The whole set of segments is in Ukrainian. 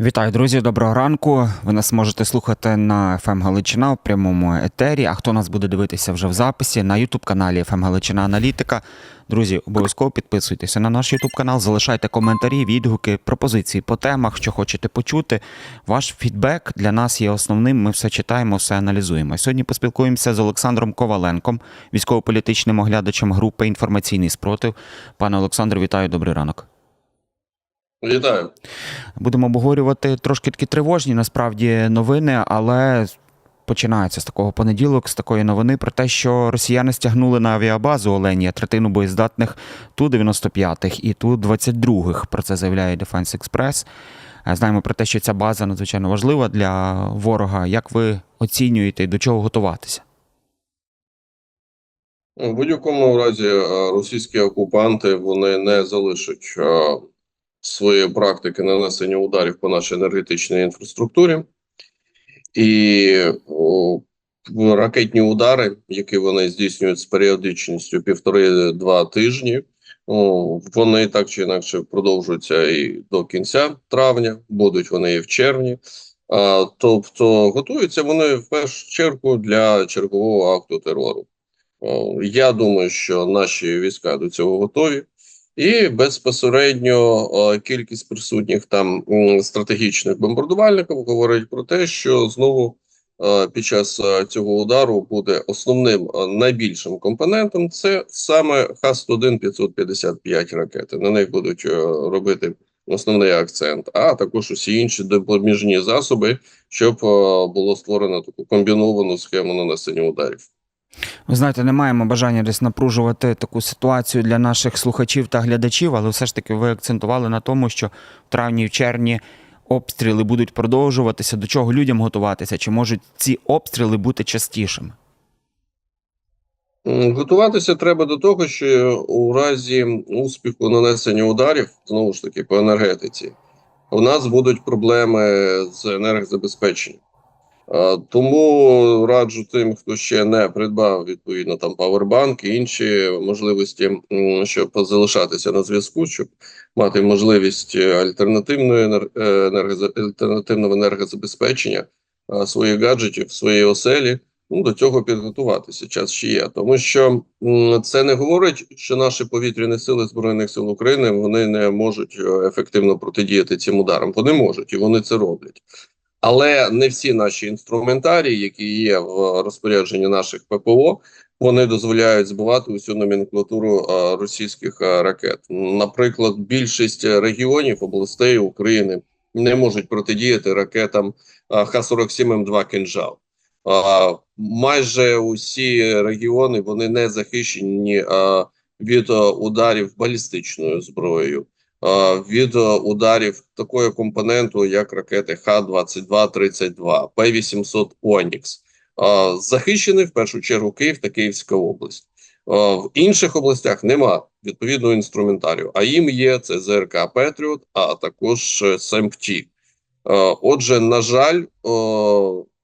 Вітаю, друзі! Доброго ранку. Ви нас можете слухати на FM Галичина в прямому етері. А хто нас буде дивитися вже в записі на youtube каналі FM Галичина Аналітика. Друзі, обов'язково підписуйтеся на наш youtube канал, залишайте коментарі, відгуки, пропозиції по темах, що хочете почути. Ваш фідбек для нас є основним. Ми все читаємо, все аналізуємо. Сьогодні поспілкуємося з Олександром Коваленком, військово-політичним оглядачем групи Інформаційний спротив. Пане Олександр, вітаю, добрий ранок. Вітаю. Будемо обговорювати трошки такі тривожні насправді новини, але починається з такого понеділок, з такої новини про те, що росіяни стягнули на авіабазу Оленія третину боєздатних ту 95-х і ту 22-х. Про це заявляє Defense Express. Е, Знаємо про те, що ця база надзвичайно важлива для ворога. Як ви оцінюєте і до чого готуватися? В будь-якому разі е, російські окупанти вони не залишать е, своєї практики нанесення ударів по нашій енергетичній інфраструктурі, і о, ракетні удари, які вони здійснюють з періодичністю півтори-два тижні, о, вони так чи інакше продовжуються і до кінця травня, будуть вони і в червні. А, тобто готуються вони в першу чергу для чергового акту терору. О, Я думаю, що наші війська до цього готові, і безпосередньо кількість присутніх там стратегічних бомбардувальників говорить про те, що знову е, під час е, цього удару буде основним е, найбільшим компонентом. Це саме Х-101 555 ракети. На них будуть е, робити основний акцент, а також усі інші допоміжні засоби, щоб е, було створено таку комбіновану схему нанесення ударів. Ви знаєте, не маємо бажання десь напружувати таку ситуацію для наших слухачів та глядачів, але все ж таки ви акцентували на тому, що в травні і в червні обстріли будуть продовжуватися. До чого людям готуватися? Чи можуть ці обстріли бути частішими? Готуватися треба до того, що у разі успіху нанесення ударів, знову ж таки, по енергетиці, у нас будуть проблеми з енергозабезпеченням. А, Тому раджу тим, хто ще не придбав відповідно там павербанк і інші можливості, щоб залишатися на зв'язку, щоб мати можливість е, альтернативної е, альтернативного енергозабезпечення своїх гаджетів, своєї оселі. Ну, до цього підготуватися час ще є, тому що це не говорить, що наші повітряні сили збройних сил України вони не можуть е, ефективно протидіяти цим ударам. Вони можуть і вони це роблять. Але не всі наші інструментарії, які є в розпорядженні наших ППО, вони дозволяють збивати усю номенклатуру е, російських е, ракет. Наприклад, більшість регіонів областей України не можуть протидіяти ракетам е, Х-47М2 «Кинжал». А, майже усі регіони вони не захищені від ударів балістичною зброєю, від ударів такого компоненту, як ракети Х-22-32, П-800 «Онікс». Захищений в першу чергу Київ та Київська область. В інших областях нема відповідного інструментарію, а їм є це ЗРК Петріот, а також е, СМТ. Е, Отже, на жаль,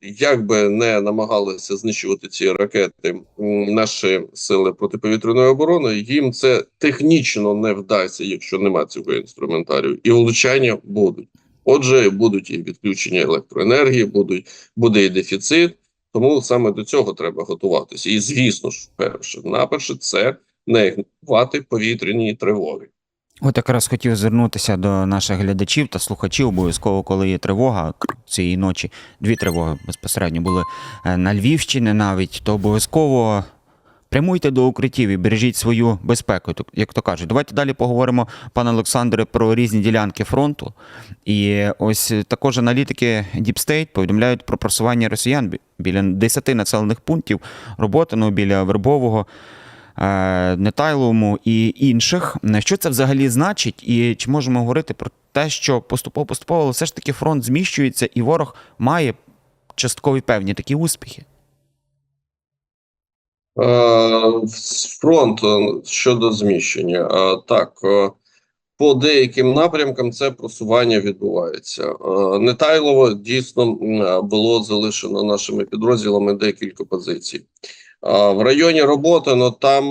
як би не намагалися знищувати ці ракети наші сили протиповітряної оборони, їм це технічно не вдасться, якщо нема цього інструментарію, і влучання будуть. Отже, будуть і відключення електроенергії, будуть буде і дефіцит. Тому саме до цього треба готуватися. І звісно ж, перше, наперше, це не ігнорувати повітряні тривоги. От якраз хотів звернутися до наших глядачів та слухачів. Обов'язково, коли є тривога цієї ночі, дві тривоги безпосередньо були е, на Львівщині навіть, то обов'язково прямуйте до укриттів і бережіть свою безпеку, як то кажуть. Давайте далі поговоримо, пане Олександре, про різні ділянки фронту. І ось також аналітики Deep State повідомляють про просування росіян біля 10 населених пунктів Роботиного біля Вербового. Е, Нетайловому і інших. Що це взагалі значить, і чи можемо говорити про те, що поступово поступово але все ж таки фронт зміщується, і ворог має часткові певні такі успіхи? Е, Фронт е, щодо зміщення. Так, по деяким напрямкам це просування відбувається. Нетайлово дійсно було залишено нашими підрозділами декілька позицій. В районі Роботино там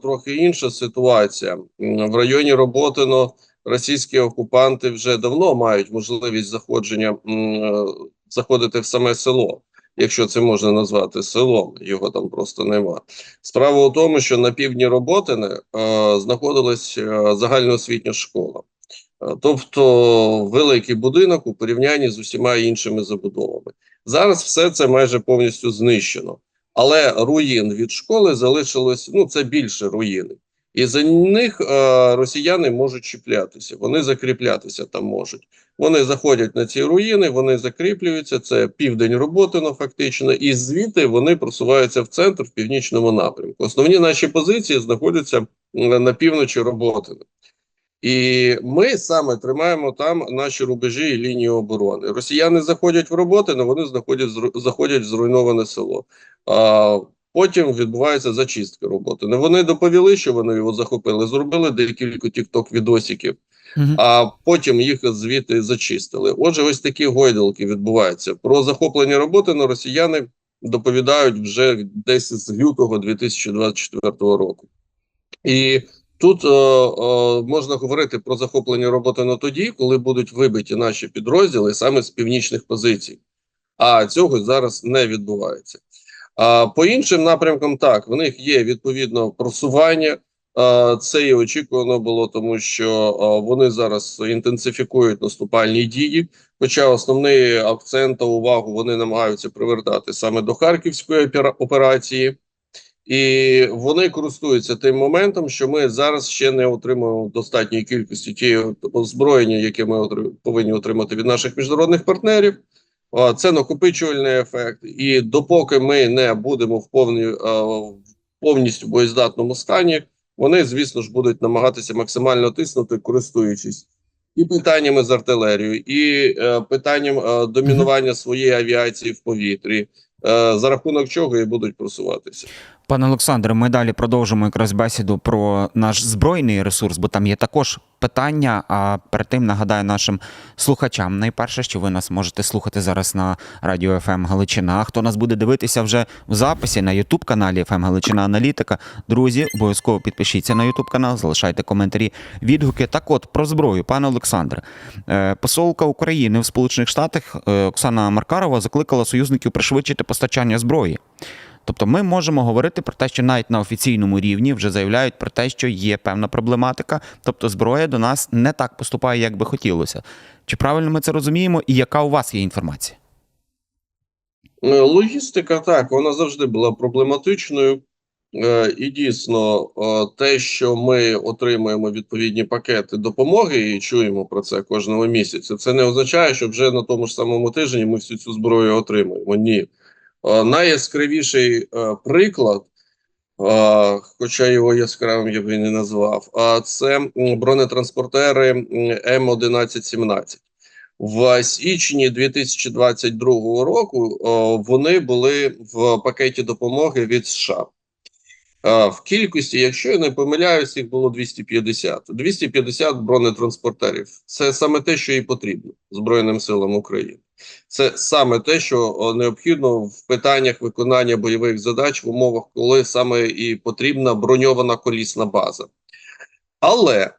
трохи інша ситуація. В районі Роботино російські окупанти вже давно мають можливість заходження е, заходити в саме село, якщо це можна назвати селом, його там просто нема. Справа у тому, що на півдні Роботине е, знаходилась загальноосвітня школа. Е, Тобто великий будинок у порівнянні з усіма іншими забудовами. Зараз все це майже повністю знищено, але руїн від школи залишилось ну це більше руїни, і за них е, росіяни можуть чіплятися. Вони закріплятися там можуть. Вони заходять на ці руїни, вони закріплюються. Це південь Роботино, фактично, і звідти вони просуваються в центр в північному напрямку. Основні наші позиції знаходяться на півночі Роботино. І ми саме тримаємо там наші рубежі і лінії оборони. Росіяни заходять в роботи, але вони знаходять заходять в зруйноване село. А потім відбувається зачистка роботи. Не вони доповіли, що вони його захопили, зробили декілька тікток відосиків, Мгм. а потім їх звідти зачистили. Отже, ось такі гойдалки відбуваються. Про захоплення роботи на росіяни доповідають вже десь з лютого 2024 року. І тут е, е, можна говорити про захоплення роботи на тоді, коли будуть вибиті наші підрозділи саме з північних позицій. А цього зараз не відбувається. А по іншим напрямкам, так, в них є відповідно просування. Це і очікувано було, тому що вони зараз інтенсифікують наступальні дії. Хоча основний акцент та увагу вони намагаються привертати саме до харківської опера- операції. І вони користуються тим моментом, що ми зараз ще не отримуємо достатньої кількості тієї озброєння, яке ми повинні отримати від наших міжнародних партнерів. Це накопичувальний ефект. І допоки ми не будемо в повні, в повністю боєздатному стані, вони, звісно ж, будуть намагатися максимально тиснути, користуючись і питаннями з артилерією, і е, питанням е, домінування своєї авіації в повітрі, е, за рахунок чого і будуть просуватися. Пане Олександре, ми далі продовжимо якраз бесіду про наш збройний ресурс, бо там є також питання. А перед тим нагадаю нашим слухачам. Найперше, що ви нас можете слухати зараз на радіо ФМ Галичина. А Хто нас буде дивитися вже в записі на Ютуб каналі ФМ Галичина Аналітика. Друзі, обов'язково підпишіться на Ютуб канал, залишайте коментарі, відгуки. Так, от про зброю, пане Олександре, Е, посолка України в Сполучених Штатах е, Оксана Маркарова закликала союзників пришвидшити постачання зброї. Тобто ми можемо говорити про те, що навіть на офіційному рівні вже заявляють про те, що є певна проблематика, тобто зброя до нас не так поступає, як би хотілося. Чи правильно ми це розуміємо, і яка у вас є інформація? Е, Логістика так, вона завжди була проблематичною. Е, І дійсно, е, те, що ми отримуємо відповідні пакети допомоги і чуємо про це кожного місяця, це не означає, що вже на тому ж самому тижні ми всю цю зброю отримуємо. Ні. Е, Найяскравіший е, приклад, е, хоча його яскравим я б і не назвав, а це бронетранспортери м, М1117. В січні 2022 року вони були в пакеті допомоги від США. В кількості, якщо я не помиляюсь, їх було 250. 250 бронетранспортерів. Це саме те, що і потрібно Збройним силам України. Це саме те, що необхідно в питаннях виконання бойових задач в умовах, коли саме і потрібна броньована колісна база. Але е,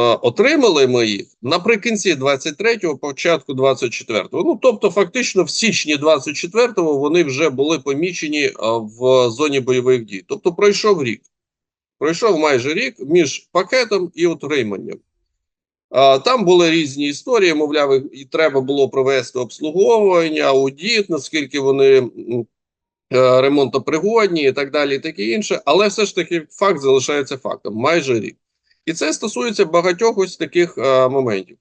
отримали ми їх наприкінці 23-го, початку 24-го. Ну тобто, фактично, в січні 24-го вони вже були помічені е, в зоні бойових дій. Тобто, пройшов рік. Пройшов майже рік між пакетом і отриманням. Там були різні історії, мовляв, і треба було провести обслуговування, аудіт, наскільки вони е, ремонтопригодні і так далі, і таке інше. Але все ж таки факт залишається фактом майже рік. І це стосується багатьох ось таких е, моментів.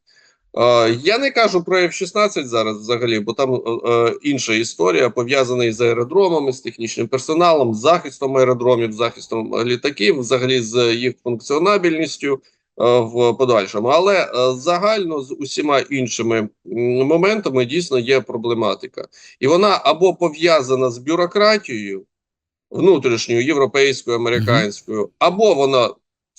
Е, я не кажу про F-16 зараз взагалі, бо там інша історія пов'язана із аеродромами, з технічним персоналом, з захистом аеродромів, захистом літаків, взагалі з їх функціонабельністю в подальшому. Але е, загально з усіма іншими моментами дійсно є проблематика, і вона або пов'язана з бюрократією внутрішньою, європейською, американською, або вона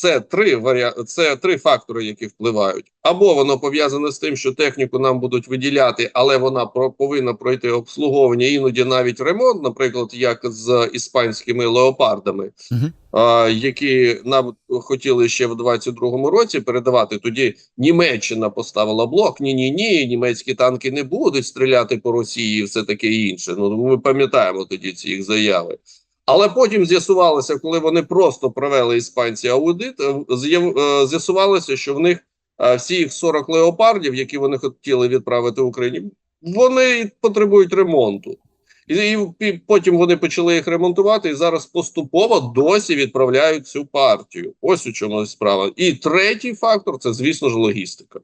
Це три варіа... це три фактори, які впливають. Або воно пов'язане з тим, що техніку нам будуть виділяти, але вона про... повинна пройти обслуговування, іноді навіть ремонт, наприклад, як з іспанськими леопардами, Мгм. а, які нам хотіли ще в 22-му році передавати. Тоді Німеччина поставила блок. Ні, ні, ні, німецькі танки не будуть стріляти по Росії, і все таке інше. Ну ми пам'ятаємо тоді ці їх заяви. Але потім з'ясувалося, коли вони просто провели іспанці аудит, е, е, з'ясувалося, що в них е, всі їх 40 леопардів, які вони хотіли відправити в Україні, вони потребують ремонту. І потім вони почали їх ремонтувати, і зараз поступово досі відправляють цю партію. Ось у чому справа. І третій фактор це, звісно ж, логістика.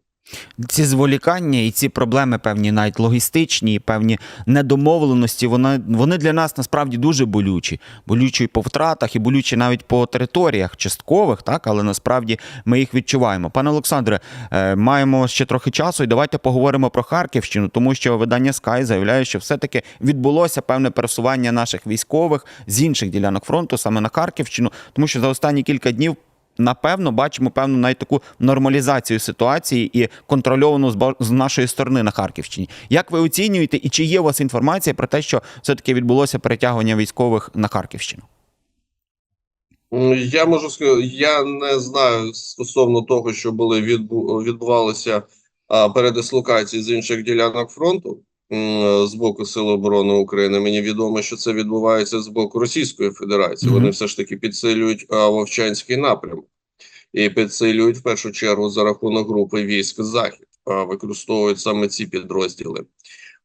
Ці зволікання і ці проблеми, певні навіть логістичні, певні недомовленості, вони, вони для нас насправді дуже болючі. Болючі по втратах, і болючі навіть по територіях часткових, так, але насправді ми їх відчуваємо. Пане Олександре, е, маємо ще трохи часу, і давайте поговоримо про Харківщину, тому що видання Sky заявляє, що все-таки відбулося певне пересування наших військових з інших ділянок фронту саме на Харківщину, тому що за останні кілька днів напевно бачимо певну навіть таку нормалізацію ситуації і контрольовану з нашої сторони на Харківщині. Як ви оцінюєте, і чи є у вас інформація про те, що все-таки відбулося перетягування військових на Харківщину? Я можу сказати, я не знаю стосовно того, що були відбу, відбувалися а, передислокації з інших ділянок фронту з боку Сил оборони України. Мені відомо, що це відбувається з боку Російської Федерації. Мгм. Вони все ж таки підсилюють Вовчанський напрямок і підсилюють в першу чергу за рахунок групи військ Захід, використовують саме ці підрозділи.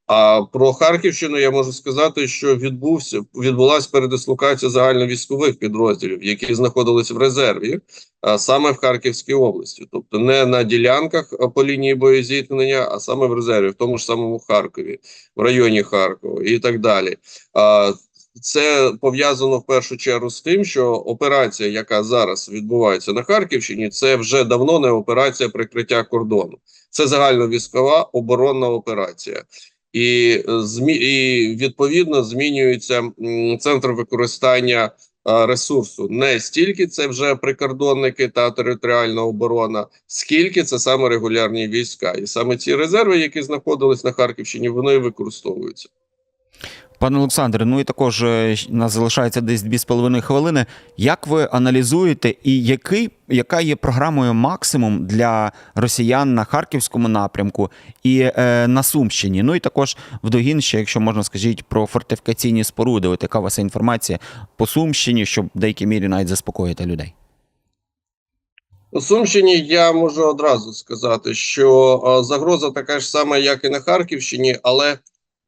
А про Харківщину я можу сказати, що відбувся відбулася передислокація загальновійськових підрозділів, які знаходились в резерві, а саме в Харківській області, тобто не на ділянках по лінії боєзіткнення, а саме в резерві, в тому ж самому Харкові, в районі Харкова і так далі. А, це пов'язано в першу чергу з тим, що операція, яка зараз відбувається на Харківщині, це вже давно не операція прикриття кордону. Це загальновійськова оборонна операція. І, е, і відповідно змінюється центр використання ресурсу. Не стільки це вже прикордонники та територіальна оборона, скільки це саме регулярні війська. І саме ці резерви, які знаходились на Харківщині, вони використовуються. Пане Олександре, ну і також е, нас залишається десь 2,5 хвилини. Як ви аналізуєте, і який, яка є програмою максимум для росіян на харківському напрямку і е, на Сумщині? Ну і також в Догін, ще, якщо можна скажіть про фортифікаційні споруди, от яка у вас інформація по Сумщині, щоб в деякій мірі навіть заспокоїти людей? У Сумщині я можу одразу сказати, що е, загроза така ж сама, як і на Харківщині, але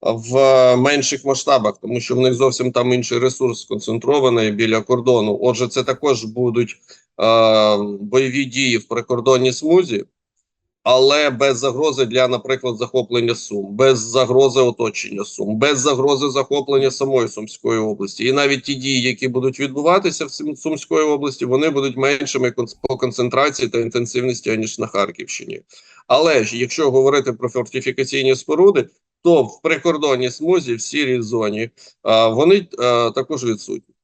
в менших масштабах, тому що в них зовсім там інший ресурс сконцентрований біля кордону. Отже, це також будуть е, бойові дії в прикордонній смузі, але без загрози для, наприклад, захоплення Сум, без загрози оточення Сум, без загрози захоплення самої Сумської області. І навіть ті дії, які будуть відбуватися в Сумської області, вони будуть меншими по концентрації та інтенсивності аніж на Харківщині. Але ж якщо говорити про фортифікаційні споруди, то в прикордонній смузі, в сірій зоні, вони також відсутні.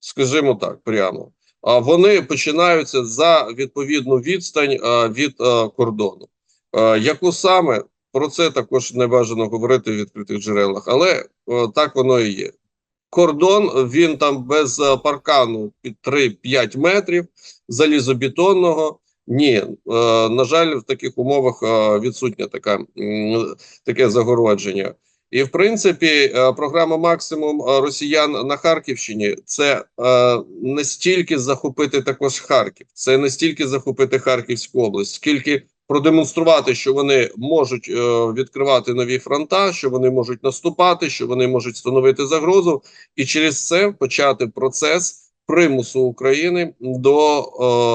Скажімо так, прямо. Вони починаються за відповідну відстань від кордону. Яку саме про це також не бажано говорити в відкритих джерелах, але так воно і є. Кордон він там без паркану під 3-5 метрів залізобетонного. Ні, е, на жаль, в таких умовах е, відсутня така таке загородження. І в принципі, е, програма максимум росіян на Харківщині це не стільки захопити також Харків, це не стільки захопити Харківську область, скільки продемонструвати, що вони можуть відкривати нові фронта, що вони можуть наступати, що вони можуть становити загрозу, і через це почати процес примусу України до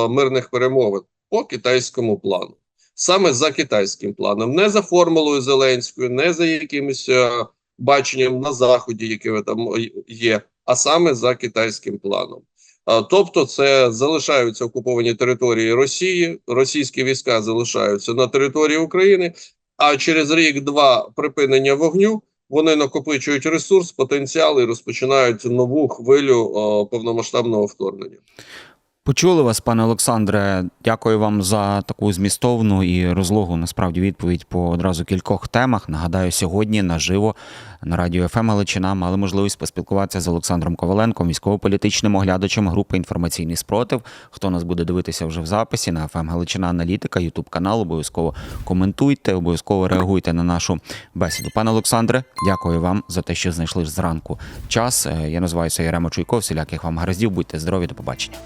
мирних перемовин по китайському плану. Саме за китайським планом, не за формулою Зеленською, не за якимось е, баченням на заході, яке там є, а саме за китайським планом. Тобто, це залишаються окуповані території Росії, російські війська залишаються на території України. А через рік-два припинення вогню вони накопичують ресурс, потенціал і розпочинають нову хвилю о, повномасштабного вторгнення. Почули вас, пане Олександре. Дякую вам за таку змістовну і розлогу насправді відповідь по одразу кількох темах. Нагадаю, сьогодні наживо на радіо ФМ Галичина мали можливість поспілкуватися з Олександром Коваленком, військово-політичним оглядачем групи інформаційний спротив. Хто нас буде дивитися вже в записі на ФМ Галичина Аналітика, Ютуб канал. Обов'язково коментуйте, обов'язково реагуйте на нашу бесіду. Пане Олександре, дякую вам за те, що знайшли зранку час. Е, Я називаюся Ярема Чуйков. Всіляких вам гараздів. Будьте здорові, до побачення.